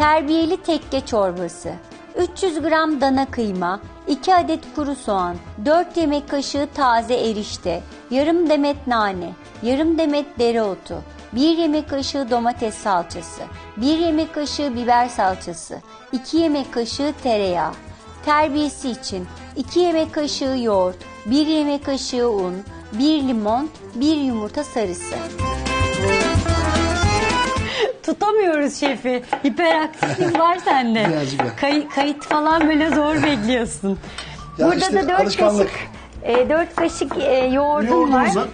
Terbiyeli tekke çorbası. 300 gram dana kıyma, 2 adet kuru soğan, 4 yemek kaşığı taze erişte, yarım demet nane, yarım demet dereotu, 1 yemek kaşığı domates salçası, 1 yemek kaşığı biber salçası, 2 yemek kaşığı tereyağı. Terbiyesi için 2 yemek kaşığı yoğurt, 1 yemek kaşığı un, 1 limon, 1 yumurta sarısı. Tutamıyoruz şefi. Hiperaktiflik var sende. Birazcık var. Kay- kayıt falan böyle zor bekliyorsun. Ya Burada işte da 4 alışkanlık. kaşık, e, 4 kaşık e, yoğurdum var. var.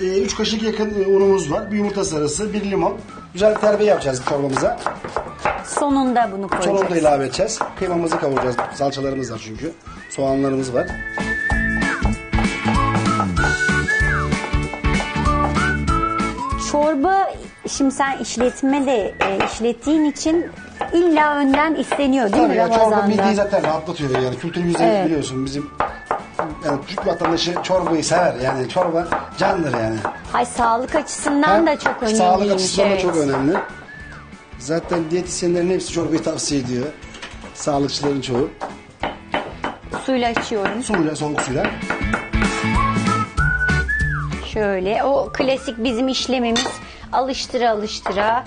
3 kaşık yakın e, unumuz var. Bir yumurta sarısı, bir limon. Güzel bir terbiye yapacağız çorbamıza. Sonunda bunu koyacağız. Sonunda ilave edeceğiz. Kıymamızı kavuracağız. Salçalarımız var çünkü. Soğanlarımız var. Çorba şimdi sen işletme de e, işlettiğin için illa önden isteniyor değil Tabii mi ya çorba Ramazan'da? mideyi zaten rahatlatıyor yani. Kültürümüzde Evet. biliyorsun bizim yani Türk vatandaşı çorbayı sever yani çorba candır yani. Hay sağlık açısından da Hem çok önemli. Sağlık açısından da çok önemli. Zaten diyetisyenlerin hepsi çorbayı tavsiye ediyor. Sağlıkçıların çoğu. Suyla açıyorum. Suyla soğuk suyla. Şöyle o klasik bizim işlemimiz alıştıra alıştıra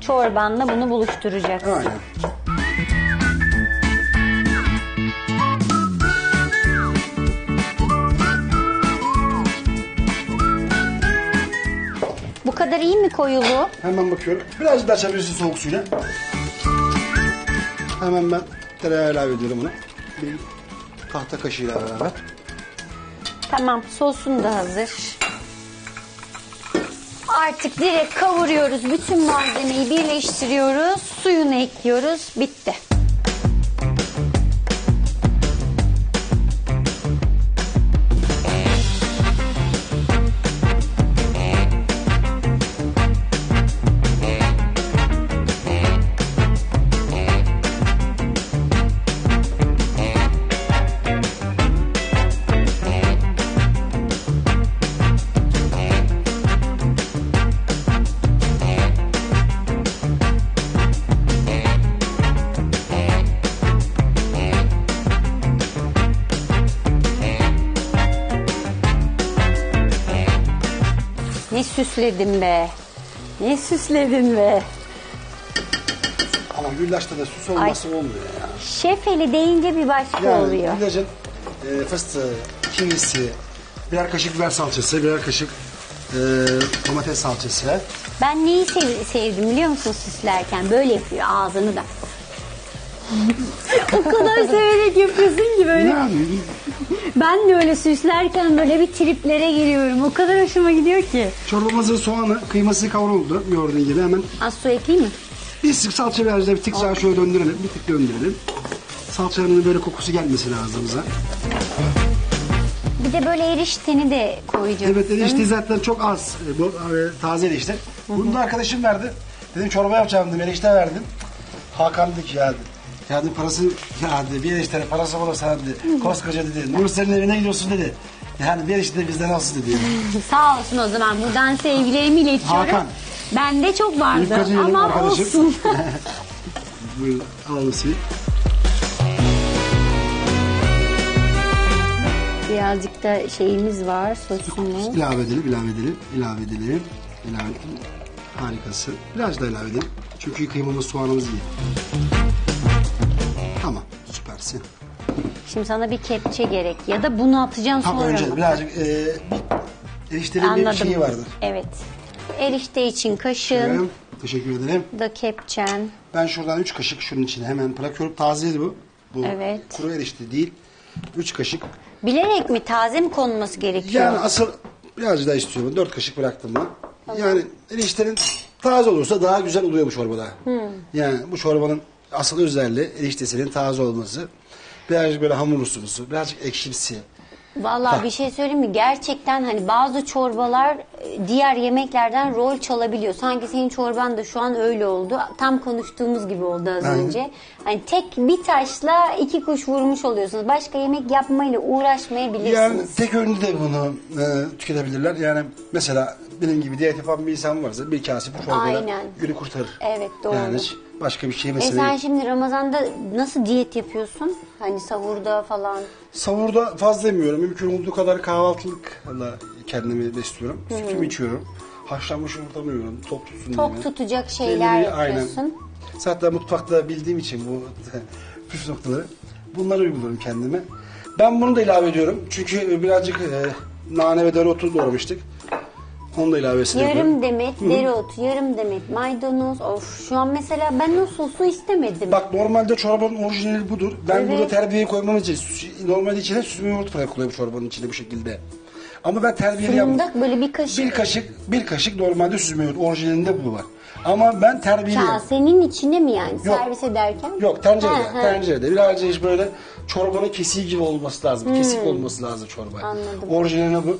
çorbanla bunu buluşturacaksın. Aynen. Bu kadar iyi mi koyulu? Hemen bakıyorum. Birazcık daha açabilirsin soğuk suyla. Hemen ben tereyağı ilave ediyorum buna. Bir tahta kaşığıyla beraber. Tamam sosun da hazır. Artık direkt kavuruyoruz. Bütün malzemeyi birleştiriyoruz. Suyunu ekliyoruz. Bitti. Ne süsledin be. Ne süsledin be. Ama güllaçta da süs olmazsa olmuyor ya. Şef eli deyince bir başka Yani oluyor. güllacın e, fıstığı, kivisi, birer kaşık biber salçası, birer kaşık e, domates salçası. Ben neyi sev- sevdim biliyor musun süslerken? Böyle yapıyor ağzını da. o kadar severek yapıyorsun ki böyle. Yani Ben de öyle süslerken böyle bir triplere giriyorum. O kadar hoşuma gidiyor ki. çorbamızın soğanı, kıyması kavruldu gördüğün gibi hemen. Az su ekleyeyim mi? Bir sık salça da bir tık daha şöyle döndürelim, bir tık döndürelim. Salçanın böyle kokusu gelmesin ağzımıza. Bir de böyle erişteni de koyacağım. Evet erişte zaten çok az. E, Bu e, taze erişte. Bunu da arkadaşım verdi. Dedim çorba yapacağım dedim erişte verdim. Hakan dedi ki ya ya dedi, parası ya dedi, bir eriştenin parası olur sana dedi. Koskoca dedi. Nur senin evine gidiyorsun dedi. Yani bir erişte de bizden alsın dedi. Sağ olsun o zaman. Buradan sevgilerimi iletiyorum. Hakan. Bende çok vardı Yufkacı benim ama arkadaşım. olsun. Buyurun alalım suyu. Birazcık da şeyimiz var sosumuz. İlave edelim, ilave edelim, ilave edelim. ilave edelim. Harikası. Biraz da ilave edelim. Çünkü kıymamız soğanımız iyi. Süpersin. Şimdi sana bir kepçe gerek ya da bunu atacaksın sonra önce mı? birazcık e, eriştenin bir şeyi vardır. Evet. Erişte için kaşığın Teşekkür ederim. da kepçen. Ben şuradan 3 kaşık şunun içine hemen bırakıyorum. Tazeydi bu. Bu Evet. kuru erişte değil. 3 kaşık. Bilerek mi taze mi konması gerekiyor? Yani asıl birazcık daha istiyorum. 4 kaşık bıraktım ben. Yani eriştenin taze olursa daha güzel oluyor bu çorbada. Yani bu çorbanın asıl özelliği eriştesinin taze olması. Birazcık böyle hamur uslusu, birazcık ekşimsi. Vallahi bir şey söyleyeyim mi? Gerçekten hani bazı çorbalar e, diğer yemeklerden rol çalabiliyor. Sanki senin çorban da şu an öyle oldu. Tam konuştuğumuz gibi oldu az Aynen. önce. Hani tek bir taşla iki kuş vurmuş oluyorsunuz. Başka yemek yapmayla uğraşmayabilirsiniz. Yani tek öğünde de bunu e, tüketebilirler. Yani mesela benim gibi diyet yapan bir insan varsa bir kase bu çorbayla Aynen. günü kurtarır. Evet, doğru. Yani hiç Başka bir şey E mesela. sen şimdi Ramazan'da nasıl diyet yapıyorsun? Hani sahurda falan. Savurda fazla yemiyorum. Mümkün olduğu kadar kahvaltılıkla kendimi besliyorum. Sütümü içiyorum. Haşlanmış yumurtamı yiyorum. Tok tutsun Tok diye. tutacak şeyler Belli bir- yapıyorsun. Zaten mutfakta bildiğim için bu püf noktaları. Bunları uyguluyorum kendime. Ben bunu da ilave ediyorum. Çünkü birazcık e, nane ve dereotu doğramıştık. Onu da ilavesini Yarım yapıyorum. demet dereotu, yarım demet maydanoz. Of şu an mesela ben o sosu istemedim. Bak normalde çorbanın orijinali budur. Ben Evet. burada terbiyeyi koymam için sü- normalde içine süzme yoğurt falan koyuyorum çorbanın içine bu şekilde. Ama ben terbiyeli yapmam. Fırında böyle bir kaşık. Bir kaşık, bir kaşık normalde süzme yoğurt. Orijinalinde bu var. Ama ben terbiyeli yapmam. Kasenin içine mi yani Yok. servis ederken? Yok tencerede, Ha, ha. tencerede. Birazcık iş böyle çorbanın kesiği gibi olması lazım. Kesik olması lazım çorba. Hmm. Anladım. Orijinali bu.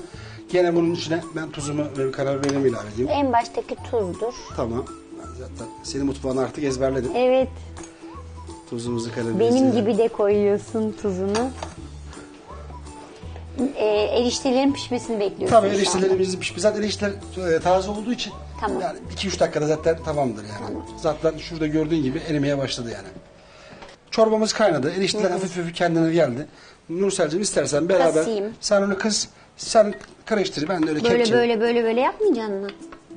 Gene bunun içine ben tuzumu ve karabiberimi ilave edeyim. En baştaki tuzdur. Tamam. Ben zaten senin mutfağını artık ezberledim. Evet Tuzumuzu karabiberimizi. benim gibi de koyuyorsun tuzunu. E, eriştelerin pişmesini bekliyorsun Tabii şu anda. eriştelerimiz pişmiş. Zaten erişteler e, taze olduğu için Tamam. yani 2-3 dakikada zaten tamamdır yani. Zaten şurada gördüğün gibi erimeye başladı yani. Çorbamız kaynadı. Erişteler hafif hafif kendine geldi. Nursel'cim istersen beraber Kasayım. sen onu kız sen karıştır ben de öyle Böyle kepçe. böyle böyle böyle yapmayacaksın mı?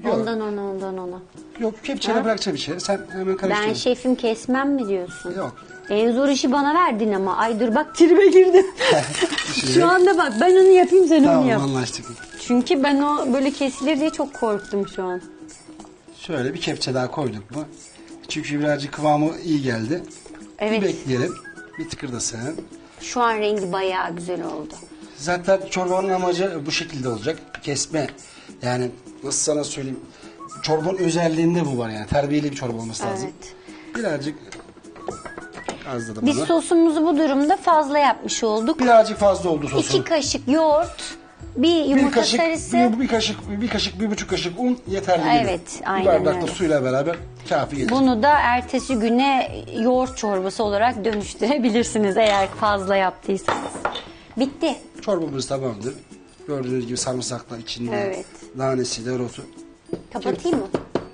Yok. Ondan ona ondan ona. Yok kepçeyle Ha? bırakacağım içeri. Sen hemen karıştır. Ben şefim kesmem mi diyorsun? Yok. En zor işi bana verdin ama. Ay dur bak tribe girdim. Şu anda bak ben onu yapayım sen onu Tamam yap. anlaştık. Çünkü ben o böyle kesilir diye çok korktum şu an. Şöyle bir kepçe daha koyduk mu? Çünkü birazcık kıvamı iyi geldi. Evet. Bir bekleyelim. Bir tıkırdasın. Şu an rengi bayağı güzel oldu. Zaten çorbanın amacı bu şekilde olacak. Kesme. Yani nasıl sana söyleyeyim. Çorbanın özelliğinde bu var yani. Terbiyeli bir çorba olması lazım. Evet. Birazcık az da Biz sosumuzu bu durumda fazla yapmış olduk. Birazcık fazla oldu sosu. İki kaşık yoğurt, bir bir yumurta kaşık, sarısı. bir, bir kaşık, bir kaşık, bir buçuk kaşık un yeterli gelir. Evet, Bir aynen bardak da öyle. suyla beraber kafi gelir. Bunu da ertesi güne yoğurt çorbası olarak dönüştürebilirsiniz eğer fazla yaptıysanız. Bitti. Çorbamız tamamdır. Gördüğünüz gibi sarımsaklar içinde. Evet. Nanesi, dereotu. Kapatayım mı?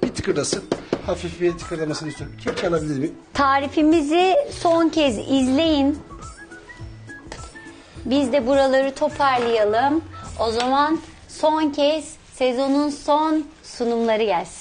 Bir tıkırdasın. Hafif bir tıkırdamasını istiyorum. Kepçe alabilir miyim? Tarifimizi son kez izleyin. Biz de buraları toparlayalım. O zaman son kez sezonun son sunumları gelsin.